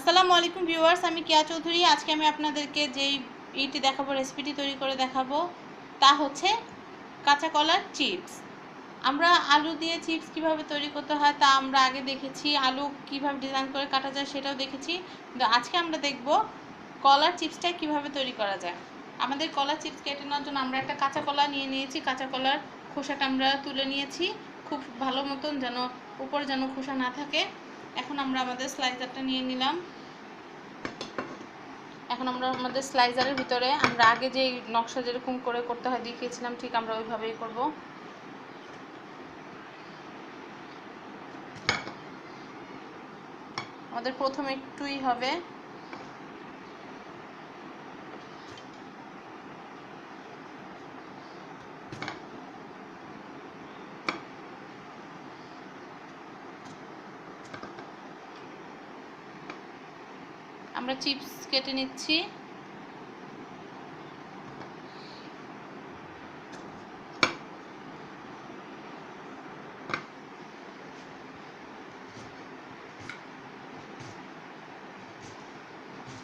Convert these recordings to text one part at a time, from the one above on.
আসসালামু আলাইকুম ভিউয়ার্স, আমি কেয়া চৌধুরী। আজকে আমি আপনাদেরকে যেই ইটি দেখাবো রেসিপিটি তৈরি করে দেখাবো, তা হচ্ছে কাঁচা কলার চিপস আমরা আলু দিয়ে চিপস কীভাবে তৈরি করতে হয় তা আমরা আগে দেখেছি, আলু কীভাবে ডিজাইন করে কাটা যায় সেটাও দেখেছি। কিন্তু আজকে আমরা দেখব কলার চিপসটা কীভাবে তৈরি করা যায়। আমাদের কলার চিপস কেটে নেওয়ার জন্য আমরা একটা কাঁচা কলা নিয়ে নিয়েছি, কাঁচা কলার খোসাটা আমরা তুলে নিয়েছি। খুব ভালো মতন যেন উপরে যেন খোসা না থাকে। এখন আমরা আমাদের স্লাইজারটা নিয়ে নিলাম। এখন আমরা আমাদের স্লাইজারের ভিতরে আমরা আগে যে নকশা যেরকম করে করতে হয় দেখিয়েছিলাম, ঠিক আমরা ওইভাবেই করব। আমাদের প্রথম একটুই হবে। আমরা চিপস কেটে নিচ্ছি।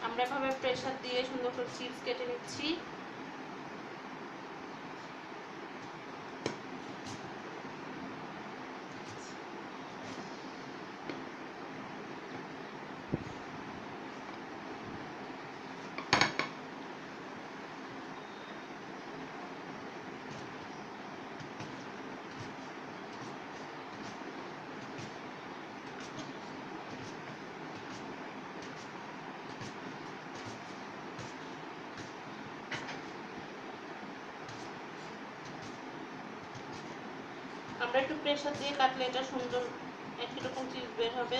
আমরা এভাবে প্রেশার দিয়ে সুন্দর করে চিপস কেটে নিচ্ছি। আমরা একটু প্রেসার দিয়ে কাটলে এটা সুন্দর একই রকম চিজ বের হবে।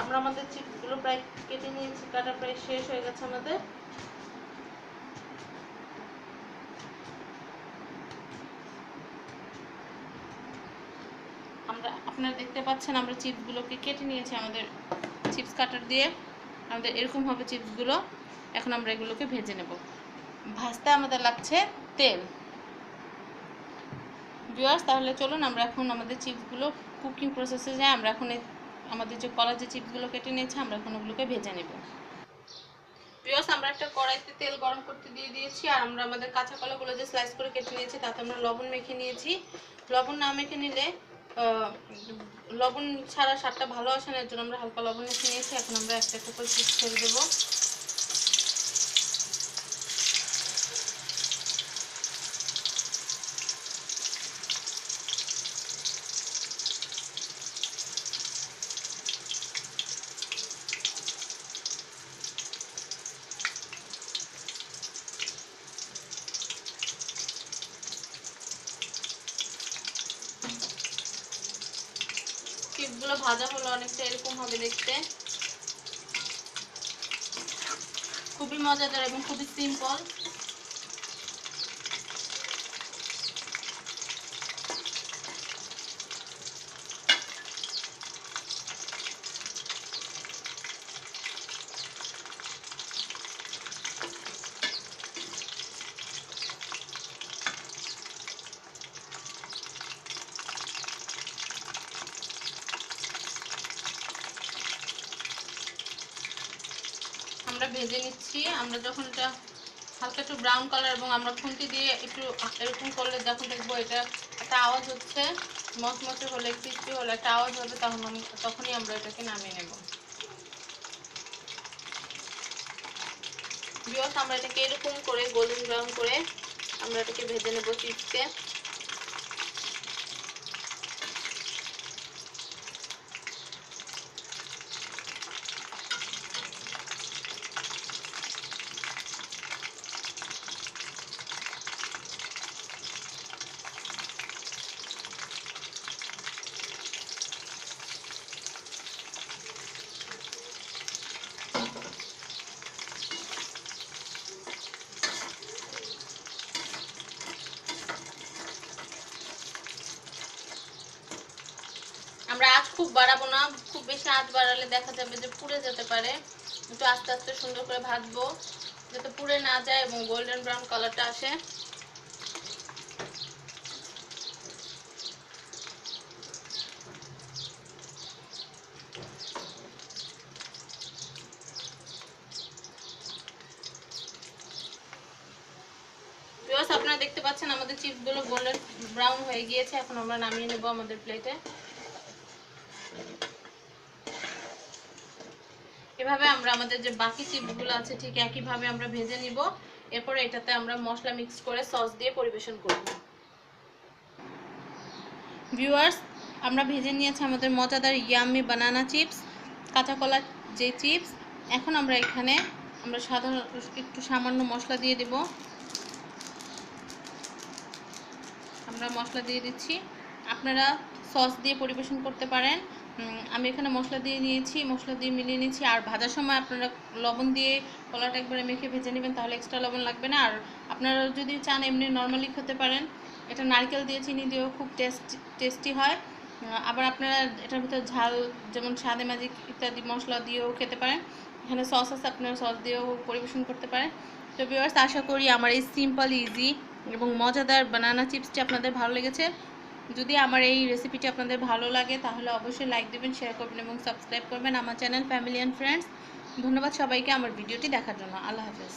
আমরা আমাদের চিপসগুলো প্রায় কেটে নিয়েছি, কাটা প্রায় শেষ হয়ে গেছে আমাদের। আমরা, আপনারা দেখতে পাচ্ছেন, আমরা চিপসগুলোকে কেটে নিয়েছি আমাদের চিপস কাটার দিয়ে। আমাদের এরকম হবে চিপসগুলো। এখন আমরা এগুলোকে ভেজে নেব। ভাজতে আমাদের লাগছে তেল। ভিউয়ার্স তাহলে চলুন, আমরা এখন আমাদের চিপসগুলো কুকিং প্রসেসে যাই। আমরা এখন আমাদের যে কলা যে চিপসগুলো কেটে নিয়েছে, আমরা এখন ওগুলোকে ভেজে নেব। প্রিয়স, আমরা একটা কড়াইতে তেল গরম করতে দিয়ে দিয়েছি, আর আমরা আমাদের কাঁচা কলাগুলো যে স্লাইস করে কেটে নিয়েছি, তাতে আমরা লবণ মেখে নিয়েছি। লবণ না মেখে নিলে লবণ ছাড়া স্বাদটা ভালো আসে না, এর জন্য আমরা হালকা লবণ মেখে নিয়েছি। এখন আমরা একটা একটা করে চিপস ছেড়ে দেবো চিপসগুলো ভাজা হলো অনেকটা এরকম হবে দেখতে। খুবই মজাদার এবং খুবই সিম্পল আমরা ভেজে নিচ্ছি। আমরা যখন এটা হালকা একটু ব্রাউন কালার এবং আমরা খুন্তি দিয়ে একটু এরকম করলে যখন দেখব এটা একটা আওয়াজ হচ্ছে, মচমচে হলে ক্রিস্পি হলে একটা আওয়াজ হবে, তখন আম- তখনই আমরা এটাকে নামিয়ে নেব। বিয়স আমরা এটাকে এরকম করে গোল্ডেন ব্রাউন করে আমরা এটাকে ভেজে নেব চিপসকে খুব বাড়াবো না, খুব বেশি আঁচ বাড়ালে দেখা যাবে যে পুড়ে যেতে পারে। একটু আস্তে আস্তে সুন্দর করে ভাজবো, যাতে পুড়ে না যায় এবং গোল্ডেন ব্রাউন কালারটা আসে। আপনারা দেখতে পাচ্ছেন আমাদের চিপসগুলো গোল্ডেন ব্রাউন হয়ে গিয়েছে, এখন আমরা নামিয়ে নেব আমাদের প্লেটে এভাবে আমরা আমাদের যে বাকি চিপসগুলো আছে, ঠিক একইভাবে আমরা ভেজে নিব। এরপরে এটাতে আমরা মশলা মিক্স করে সস দিয়ে পরিবেশন করব। ভিউয়ার্স আমরা ভেজে নিয়েছি আমাদের মজাদার ইয়াম্মি বানানা চিপস কাঁচা কলার যে চিপস এখন আমরা এখানে আমরা সাধারণ একটু সামান্য মশলা দিয়ে দেব। আমরা মশলা দিয়ে দিচ্ছি। আপনারা সস দিয়ে পরিবেশন করতে পারেন। আমি এখানে মশলা দিয়ে নিয়েছি, মশলা দিয়ে মিলিয়ে নিয়েছি। আর ভাজার সময় আপনারা লবণ দিয়ে কলাটা একবারে মেখে ভেজে নেবেন, তাহলে এক্সট্রা লবণ লাগবে না। আর আপনারা যদি চান এমনি নর্মালি খেতে পারেন। এটা নারকেল দিয়ে, চিনি দিয়েও খুব টেস্ট টেস্টি হয়। আবার আপনারা এটার ভিতর ঝাল, যেমন সাদে ম্যাজিক ইত্যাদি মশলা দিয়েও খেতে পারেন। এখানে সস আছে, আপনারা সস দিয়েও পরিবেশন করতে পারেন। তো ভিউয়ার্স আশা করি আমার এই সিম্পল ইজি এবং মজাদার বানানা চিপসটি আপনাদের ভালো লেগেছে। যদি আমার এই রেসিপিটি আপনাদের ভালো লাগে, তাহলে অবশ্যই লাইক দেবেন শেয়ার করবেন এবং সাবস্ক্রাইব করবেন আমার চ্যানেল ফ্যামিলি অ্যান্ড ফ্রেন্ডস ধন্যবাদ সবাইকে আমার ভিডিওটি দেখার জন্য। আল্লাহ হাফেজ।